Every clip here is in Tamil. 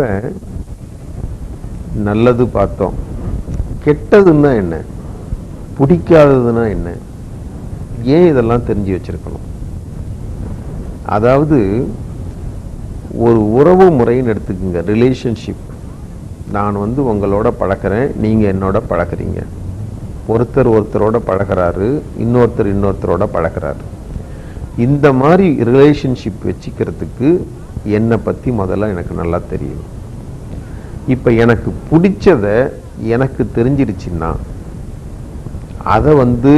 இப்போ நல்லது பார்த்தோம். கெட்டதுன்னா என்ன? பிடிக்காததுன்னா என்ன? ஏன் இதெல்லாம் தெரிஞ்சு வச்சிருக்கணும்? அதாவது ஒரு உறவு முறைன்னு எடுத்துக்கோங்க. ரிலேஷன்ஷிப் நான் வந்து உங்களோட பழக்கிறேன் நீங்கள் என்னோட பழக்கிறீங்க ஒருத்தர் ஒருத்தரோட பழகுறாரு இன்னொருத்தர் இன்னொருத்தரோட பழகுறாரு. இந்த மாதிரி ரிலேஷன்ஷிப் வச்சுக்கிறதுக்கு என்னை பற்றி முதல்ல எனக்கு நல்லா தெரியும். இப்போ எனக்கு பிடிச்சத எனக்கு தெரிஞ்சிருச்சுன்னா அதை வந்து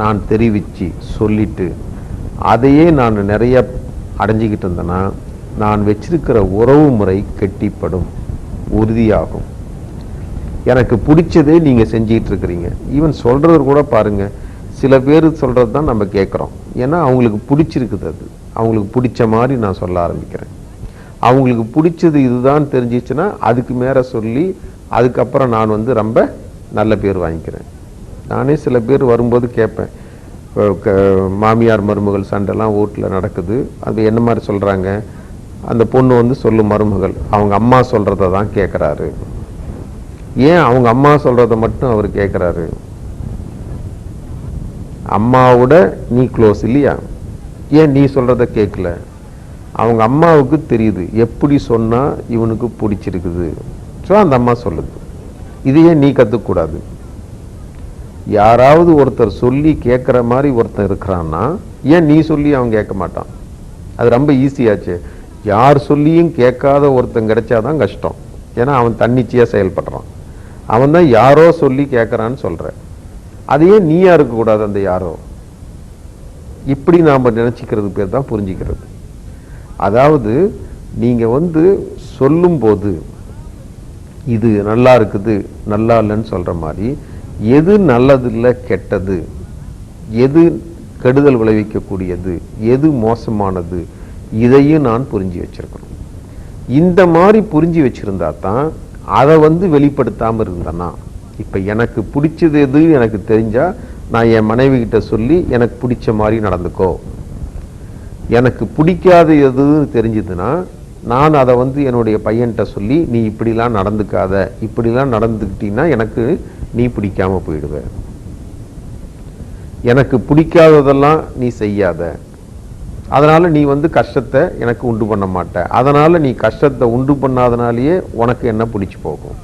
நான் தெரிவித்து சொல்லிட்டு அதையே நான் நிறைய அடைஞ்சிக்கிட்டு இருந்தேன்னா நான் வச்சிருக்கிற உறவு முறை கெட்டிப்படும் உறுதியாகும். எனக்கு பிடிச்சதே நீங்கள் செஞ்சிகிட்டு இருக்கிறீங்க. ஈவன் சொல்கிறது கூட பாருங்க சில பேர் சொல்கிறது தான் நம்ம கேட்குறோம். ஏன்னா அவங்களுக்கு பிடிச்சிருக்குது அது. அவங்களுக்கு பிடிச்ச மாதிரி நான் சொல்ல ஆரம்பிக்கிறேன். அவங்களுக்கு பிடிச்சது இதுதான் தெரிஞ்சிச்சுன்னா அதுக்கு மேலே சொல்லி அதுக்கப்புறம் நான் வந்து ரொம்ப நல்ல பேர் வாங்கிக்கிறேன். நானே சில பேர் வரும்போது கேட்பேன். க- மாமியார் மருமகள் சண்டைலாம் வீட்டில் நடக்குது. அது என்ன மாதிரி சொல்கிறாங்க அந்த பொண்ணு வந்து சொல்லும் மருமகள் அவங்க அம்மா சொல்கிறத தான் கேட்குறாரு ஏன் அவங்க அம்மா சொல்கிறத மட்டும் அவர் கேட்குறாரு அம்மாவோட நீ க்ளோஸ் இல்லையா? ஏன் நீ சொல்கிறத கேட்கல அவங்க அம்மாவுக்கு தெரியுது. எப்படி சொன்னால் இவனுக்கு பிடிச்சிருக்குது. ஸோ அந்த அம்மா சொல்லுது. இதையே நீ கற்றுக்கூடாது யாராவது ஒருத்தர் சொல்லி கேட்குற மாதிரி ஒருத்தன் இருக்கிறான்னா ஏன் நீ சொல்லி அவன் கேட்க மாட்டான்? அது ரொம்ப ஈஸியாச்சு யார் சொல்லியும் கேட்காத ஒருத்தன் கிடைச்சாதான் கஷ்டம். ஏன்னா அவன் தன்னிச்சையாக செயல்படுறான். அவன் தான் யாரோ சொல்லி கேட்குறான்னு சொல்ற. அதையே நீயா இருக்கக்கூடாது அந்த யாரோ? இப்படி நாம் நினச்சிக்கிறது பேர் தான் புரிஞ்சிக்கிறது. அதாவது நீங்கள் வந்து சொல்லும்போது இது நல்லா இருக்குது நல்லா இல்லைன்னு சொல்கிற மாதிரி எது நல்லது இல்லை கெட்டது எது கெடுதல் விளைவிக்கக்கூடியது எது மோசமானது இதையும் நான் புரிஞ்சு வச்சிருக்கணும். இந்த மாதிரி புரிஞ்சு வச்சுருந்தா தான் அதை வந்து வெளிப்படுத்தாமல் இருந்தேன்னா இப்போ எனக்கு பிடிச்சது எது எனக்கு தெரிஞ்சா நான் என் மனைவி கிட்ட சொல்லி எனக்கு பிடிச்ச மாதிரி நடந்துக்கோ. எனக்கு பிடிக்காத எதுன்னு தெரிஞ்சதுன்னா நான் அதை வந்து என்னுடைய பையன்கிட்ட சொல்லி நீ இப்படிலாம் நடந்துக்காத. இப்படிலாம் நடந்துக்கிட்டீங்கன்னா எனக்கு நீ பிடிக்காமல் போயிடுவ. எனக்கு பிடிக்காததெல்லாம் நீ செய்யாத. அதனால் நீ வந்து கஷ்டத்தை எனக்கு உண்டு பண்ண மாட்ட. அதனால் நீ கஷ்டத்தை உண்டு பண்ணாதனாலேயே உனக்கு என்ன பிடிச்சி போகும்?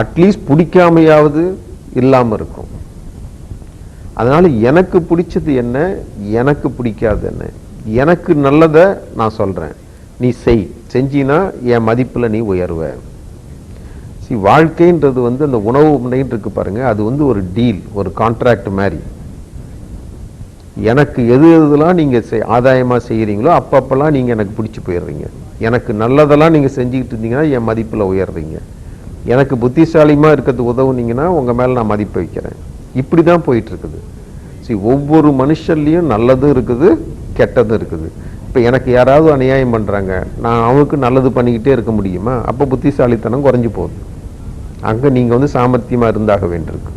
அட்லீஸ்ட் பிடிக்காமையாவது இல்லாமல் இருக்கும். அதனால எனக்கு பிடிச்சது என்ன எனக்கு பிடிக்காது என்ன. எனக்கு நல்லதை நான் சொல்றேன். நீ செய். செஞ்சினா என் மதிப்புல நீ உயர்வ. சி வாழ்க்கைன்றது வந்து அந்த உணவு முனைன்னு இருக்கு பாருங்க. அது வந்து ஒரு டீல் ஒரு கான்ட்ராக்ட் மாதிரி. எனக்கு எது எதுலாம் நீங்க செய்- ஆதாயமா செய்யறீங்களோ அப்பப்பெல்லாம் நீங்க எனக்கு பிடிச்சி போயிடுறீங்க. எனக்கு நல்லதெல்லாம் நீங்க செஞ்சுக்கிட்டு இருந்தீங்கன்னா என் மதிப்பில் உயர்றீங்க. எனக்கு புத்திசாலியமாக இருக்கிறது உதவுனீங்கன்னா உங்க மேலே நான் மதிப்பு வைக்கிறேன். இப்படி தான் போயிட்டு இருக்குது ஒவ்வொரு மனுஷன்லயும் நல்லதும் இருக்குது கெட்டதும் இருக்குது. இப்போ எனக்கு யாராவது அநியாயம் பண்றாங்க நான் அவனுக்கு நல்லது பண்ணிக்கிட்டே இருக்க முடியுமா? அப்போ புத்திசாலித்தனம் குறைஞ்சு போகுது. அங்க நீங்க வந்து சாமர்த்தியமா இருந்தாக வேண்டியிருக்கு.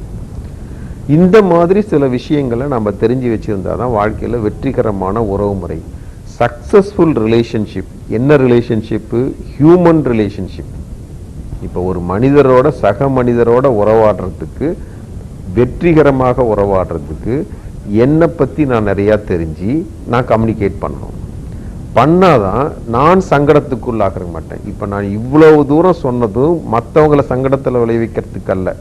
இந்த மாதிரி சில விஷயங்களை நம்ம தெரிஞ்சு வச்சிருந்தா தான் வாழ்க்கையில் வெற்றிகரமான உறவு முறை. சக்ஸஸ்ஃபுல் ரிலேஷன்ஷிப் என்ன ரிலேஷன்ஷிப்பு ஹியூமன் ரிலேஷன்ஷிப் இப்போ ஒரு மனிதரோட சக மனிதரோட உறவாடுறதுக்கு வெற்றிகரமாக உறவாடுறதுக்கு என்னை பற்றி நான் நிறையா தெரிஞ்சு நான் கம்யூனிகேட் பண்ணணும். பண்ணாதான் நான் சங்கடத்துக்குள்ளாக மாட்டேன். இப்போ நான் இவ்வளவு தூரம் சொன்னதும் மற்றவங்களை சங்கடத்தில் விளைவிக்கிறதுக்கல்ல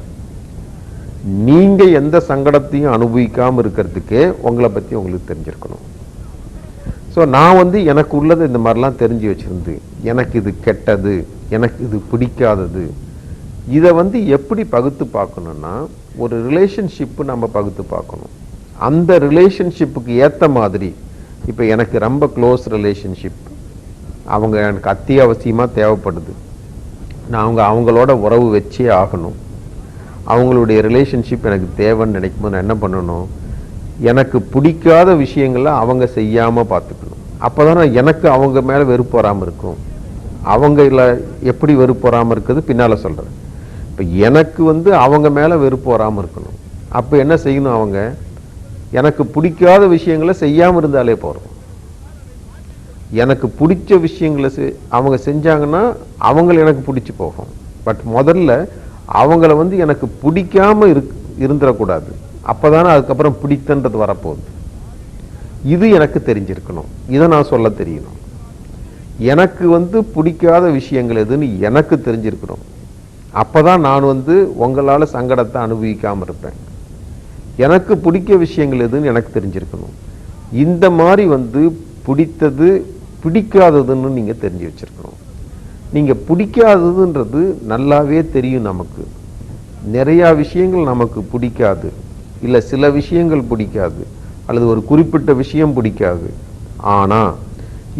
நீங்கள் நீங்க எந்த சங்கடத்தையும் அனுபவிக்காம இருக்கிறதுக்கே உங்களை பத்தி உங்களுக்கு தெரிஞ்சிருக்கணும். ஸோ நான் வந்து எனக்கு உள்ளது இந்த மாதிரிலாம் தெரிஞ்சு வச்சிருந்து எனக்கு இது கெட்டது எனக்கு இது பிடிக்காதது இதை வந்து எப்படி பகுத்து பார்க்கணும்னா ஒரு ரிலேஷன்ஷிப்பு நம்ம பகுத்து பார்க்கணும். அந்த ரிலேஷன்ஷிப்புக்கு ஏற்ற மாதிரி இப்போ எனக்கு ரொம்ப க்ளோஸ் ரிலேஷன்ஷிப் அவங்க எனக்கு அத்தியாவசியமாக தேவைப்படுது. நான் அவங்க அவங்களோட உறவு வச்சே ஆகணும். அவங்களுடைய ரிலேஷன்ஷிப் எனக்கு தேவைன்னு நினைக்கும் போது நான் என்ன பண்ணணும்? எனக்கு பிடிக்காத விஷயங்களை அவங்க செய்யாமல் பார்த்துக்கணும். அப்போ தான் எனக்கு அவங்க மேலே வெறுப்பு வராமல் இருக்கும். அவங்கள எப்படி வெறுப்பு வராமல் இருக்குது பின்னால் சொல்கிறேன் இப்போ எனக்கு வந்து அவங்க மேலே வெறுப்பு வராமல் இருக்கணும். அப்போ என்ன செய்யணும் அவங்க? எனக்கு பிடிக்காத விஷயங்களை செய்யாமல் இருந்தாலே போகிறோம் எனக்கு பிடிச்ச விஷயங்களை செ- அவங்க செஞ்சாங்கன்னா அவங்கள எனக்கு பிடிச்சி போகும். பட் முதல்ல அவங்கள வந்து எனக்கு பிடிக்காம இருக் இருந்துடக்கூடாது அப்பதானே அதுக்கப்புறம் பிடித்தன்றது வரப்போகுது. இது எனக்கு தெரிஞ்சிருக்கணும். இதை நான் சொல்ல தெரியணும். எனக்கு வந்து பிடிக்காத விஷயங்கள் எதுன்னு எனக்கு தெரிஞ்சிருக்கணும். அப்போ தான் நான் வந்து உங்களால் சங்கடத்தை அனுபவிக்காமல் இருப்பேன். எனக்கு பிடிக்க விஷயங்கள் எதுன்னு எனக்கு தெரிஞ்சிருக்கணும். இந்த மாதிரி வந்து பிடித்தது பிடிக்காததுன்னு நீங்கள் தெரிஞ்சு வச்சிருக்கணும். நீங்கள் பிடிக்காததுன்றது நல்லாவே தெரியும் நமக்கு. நிறையா விஷயங்கள் நமக்கு பிடிக்காது. இல்லை சில விஷயங்கள் பிடிக்காது. அல்லது ஒரு குறிப்பிட்ட விஷயம் பிடிக்காது. ஆனால்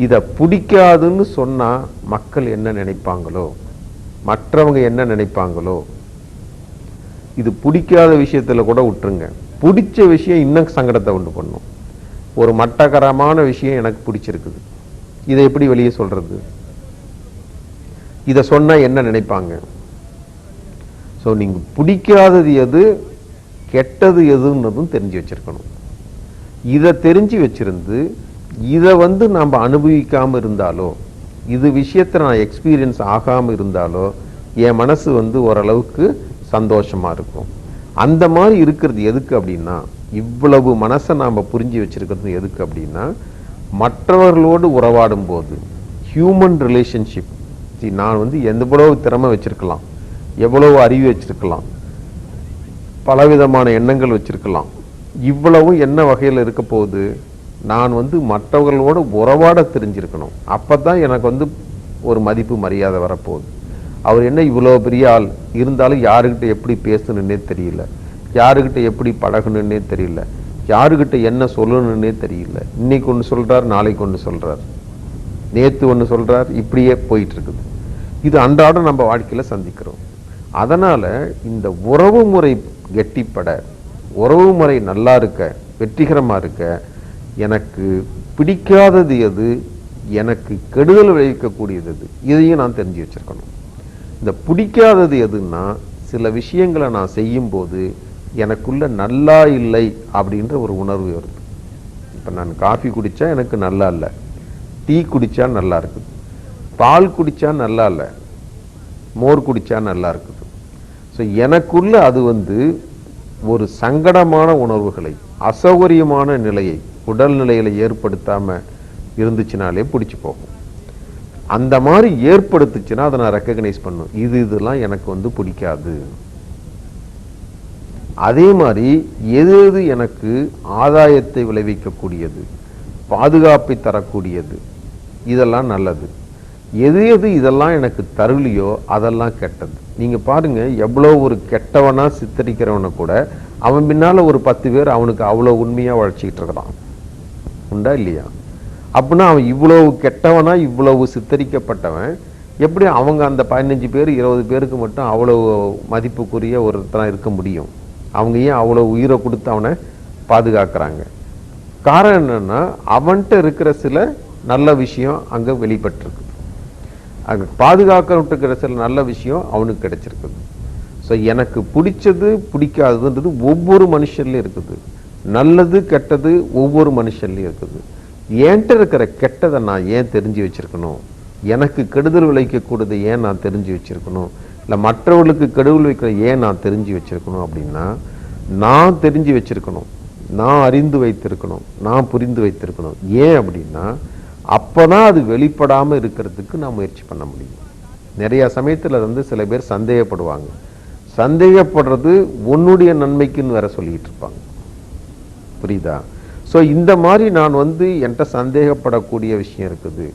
இதை பிடிக்காதுன்னு சொன்னால் மக்கள் என்ன நினைப்பாங்களோ? மற்றவங்க என்ன நினைப்பாங்களோ இது பிடிக்காத விஷயத்துல கூட விட்டுருங்க. பிடிச்ச விஷயம் இன்னும் சங்கடத்தை உண்டு பண்ணும். ஒரு மட்டகரமான விஷயம் எனக்கு பிடிச்சிருக்குது. இதை எப்படி வெளியே சொல்றது? இதை சொன்னா என்ன நினைப்பாங்க? ஸோ நீங்க பிடிக்காதது எது கெட்டது எதுன்னதும் தெரிஞ்சு வச்சிருக்கணும். இதை தெரிஞ்சு வச்சிருந்து இதை வந்து நம்ம அனுபவிக்காம இருந்தாலோ இது விஷயத்தை நான் எக்ஸ்பீரியன்ஸ் ஆகாமல் இருந்தாலோ என் மனசு வந்து ஓரளவுக்கு சந்தோஷமா இருக்கும். அந்த மாதிரி இருக்கிறது எதுக்கு அப்படின்னா இவ்வளவு மனசை நாம் புரிஞ்சு வச்சிருக்கிறது எதுக்கு அப்படின்னா மற்றவர்களோடு உறவாடும் போது ஹியூமன் ரிலேஷன்ஷிப் நான் வந்து எவ்வளவு திறமை வச்சிருக்கலாம் எவ்வளவு அறிவு வச்சிருக்கலாம் பலவிதமான எண்ணங்கள் வச்சிருக்கலாம் இவ்வளவும் என்ன வகையில் இருக்க போகுது? நான் வந்து மற்றவர்களோட உறவாட தெரிஞ்சிருக்கணும். அப்பதான் எனக்கு வந்து ஒரு மதிப்பு மரியாதை வரப்போகுது. அவர் என்ன இவ்வளோ பெரிய ஆள்? இருந்தாலும் யாருக்கிட்ட எப்படி பேசணுன்னே தெரியல. யாருக்கிட்ட எப்படி பழகணுன்னே தெரியல. யாருக்கிட்ட என்ன சொல்லணுன்னே தெரியல. இன்னைக்கு ஒன்று சொல்கிறார் நாளைக்கு ஒன்று சொல்கிறார் நேற்று ஒன்று சொல்கிறார் இப்படியே போயிட்டுருக்குது. இது அன்றாடம் நம்ம வாழ்க்கையில் சந்திக்கிறோம். அதனால் இந்த உறவு முறை கெட்டிப்பட உறவு முறை நல்லா இருக்க வெற்றிகரமாக இருக்க எனக்கு பிடிக்காதது எது? எனக்கு கெடுதல் விளைவிக்கக்கூடியது எது? இதையும் நான் தெரிஞ்சு வச்சிருக்கணும். இந்த பிடிக்காதது எதுன்னா சில விஷயங்களை நான் செய்யும்போது எனக்குள்ள நல்லா இல்லை அப்படின்ற ஒரு உணர்வு வருது. இப்போ நான் காஃபி குடித்தா எனக்கு நல்லா இல்லை. டீ குடித்தா நல்லா இருக்குது. பால் குடித்தா நல்லா இல்லை. மோர் குடித்தா நல்லா இருக்குது. ஸோ எனக்குள்ள அது வந்து ஒரு சங்கடமான உணர்வுகளை அசௌகரியமான நிலையை உடல் நிலையில ஏற்படுத்தாம இருந்துச்சுனாலே பிடிச்சி போகும். அந்த மாதிரி ஏற்படுத்துச்சுன்னா அதை நான் ரெக்கக்னைஸ் பண்ணும். இது இதெல்லாம் எனக்கு வந்து பிடிக்காது. அதே மாதிரி எது எது எனக்கு ஆதாயத்தை விளைவிக்கக்கூடியது பாதுகாப்பை தரக்கூடியது இதெல்லாம் நல்லது. எது எது இதெல்லாம் எனக்கு தருளியோ அதெல்லாம் கெட்டது. நீங்க பாருங்க எவ்வளோ ஒரு கெட்டவனா சித்தரிக்கிறவனை கூட அவன் பின்னால ஒரு பத்து பேர் அவனுக்கு அவ்வளோ உண்மையா வளர்ச்சிக்கிட்டு இருக்கிறான். உண்டா இல்லையா? அப்படின்னா அவன் இவ்வளவு கெட்டவனா இவ்வளவு சித்தரிக்கப்பட்டவன். எப்படி அவங்க அந்த பதினஞ்சு பேர் இருபது பேருக்கு மட்டும் அவ்வளவு மதிப்புக்குரிய ஒருத்தனா இருக்க முடியும்? அவங்க ஏன் அவ்வளவு உயிரை கொடுத்து அவனை பாதுகாக்கிறாங்க? காரணம் என்னன்னா அவன்கிட்ட இருக்கிற சில நல்ல விஷயம் அங்கே வெளிப்பட்டிருக்கு அங்க பாதுகாக்கிறவன்ட்டு சில நல்ல விஷயம் அவனுக்கு கிடைச்சிருக்குது. ஸோ எனக்கு பிடிச்சது பிடிக்காததுன்றது ஒவ்வொரு மனுஷன்லையும் இருக்குது. நல்லது கெட்டது ஒவ்வொரு மனுஷன்லையும் இருக்குது. என்கிட்ட இருக்கிற கெட்டதை நான் ஏன் தெரிஞ்சு வச்சிருக்கணும்? எனக்கு கெடுதல் விளைவிக்கக்கூடியதை ஏன் நான் தெரிஞ்சு வச்சிருக்கணும்? இல்லை மற்றவர்களுக்கு கெடுதல் வைக்கிற ஏன் நான் தெரிஞ்சு வச்சிருக்கணும் அப்படின்னா நான் தெரிஞ்சு வச்சிருக்கணும். நான் அறிந்து வைத்திருக்கணும். நான் புரிந்து வைத்திருக்கணும். ஏன் அப்படின்னா அப்போ தான் அது வெளிப்படாமல் இருக்கிறதுக்கு நான் முயற்சி பண்ண முடியும். நிறையா சமயத்தில் வந்து சில பேர் சந்தேகப்படுவாங்க. சந்தேகப்படுறது உன்னுடைய நன்மைக்குன்னு வேற சொல்லிகிட்டு இருப்பாங்க. புரியுதா? ஸோ இந்த மாதிரி நான் வந்து என்கிட்ட சந்தேகப்படக்கூடிய விஷயம் இருக்குது.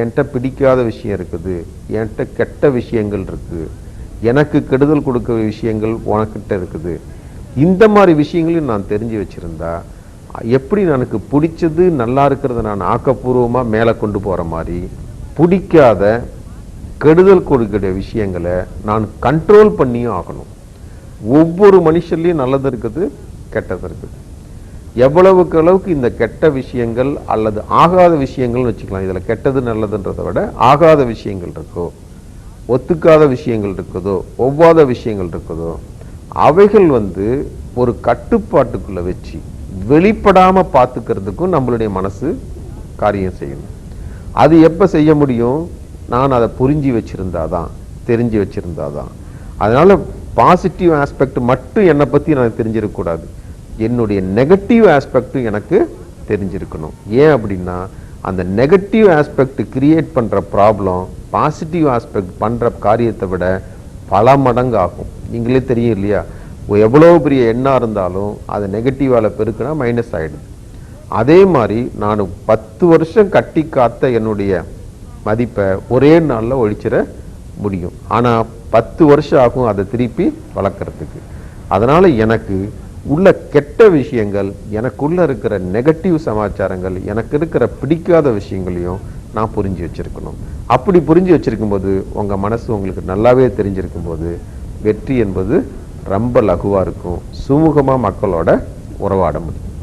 என்கிட்ட பிடிக்காத விஷயம் இருக்குது. என்கிட்ட கெட்ட விஷயங்கள் இருக்குது. எனக்கு கெடுதல் கொடுக்க விஷயங்கள் உனக்கிட்ட இருக்குது. இந்த மாதிரி விஷயங்களையும் நான் தெரிஞ்சு வச்சிருந்தா எப்படி எனக்கு பிடிச்சது நல்லா இருக்கிறத நான் ஆக்கப்பூர்வமாக மேலே கொண்டு போகிற மாதிரி பிடிக்காத கெடுதல் கொடுக்கிற விஷயங்களை நான் கண்ட்ரோல் பண்ணியும் ஆகணும். ஒவ்வொரு மனுஷன்லையும் நல்லது இருக்குது கெட்டது இருக்குது. எவ்வளவுக்கு அளவுக்கு இந்த கெட்ட விஷயங்கள் அல்லது ஆகாத விஷயங்கள்னு வச்சுக்கலாம். இதில் கெட்டது நல்லதுன்றதை விட ஆகாத விஷயங்கள் இருக்கோ ஒத்துக்காத விஷயங்கள் இருக்குதோ ஒவ்வாத விஷயங்கள் இருக்குதோ அவைகள் வந்து ஒரு கட்டுப்பாட்டுக்குள்ளே வச்சு வெளிப்படாமல் பார்த்துக்கிறதுக்கும் நம்மளுடைய மனசு காரியம் செய்யணும் அது எப்போ செய்ய முடியும்? நான் அதை புரிஞ்சு வச்சிருந்தாதான் தெரிஞ்சு வச்சிருந்தாதான் அதனால் பாசிட்டிவ் ஆஸ்பெக்ட் மட்டும் என்னை பற்றி நான் தெரிஞ்சிடக்கூடாது. என்னுடைய நெகட்டிவ் ஆஸ்பெக்டும் எனக்கு தெரிஞ்சிருக்கணும். ஏன் அப்படின்னா அந்த நெகட்டிவ் ஆஸ்பெக்ட் கிரியேட் பண்ணுற ப்ராப்ளம் பாசிட்டிவ் ஆஸ்பெக்ட் பண்ணுற காரியத்தை விட பல மடங்கு ஆகும். நீங்களே தெரியும் இல்லையா? எவ்வளோ பெரிய எண்ணாக இருந்தாலும் அது நெகட்டிவால் பெருக்குனா மைனஸ் ஆகிடுது அதே மாதிரி நான் பத்து வருஷம் கட்டி காத்த என்னுடைய மதிப்பை ஒரே நாளில் ஒழிச்சிட முடியும். ஆனால் பத்து வருஷம் ஆகும் அதை திருப்பி வளர்க்குறதுக்கு. அதனால் எனக்கு உள்ள கெட்ட விஷயங்கள் எனக்குள்ள இருக்கிற நெகட்டிவ் சமாச்சாரங்கள் எனக்கு இருக்கிற பிடிக்காத விஷயங்களையும் நான் புரிஞ்சு வச்சிருக்கணும். அப்படி புரிஞ்சு வச்சிருக்கும் போது உங்கள் மனசு உங்களுக்கு நல்லாவே தெரிஞ்சிருக்கும் போது வெற்றி என்பது ரொம்ப லகுவாக இருக்கும். சுமூகமாக மக்களோட உறவாட முடியும்.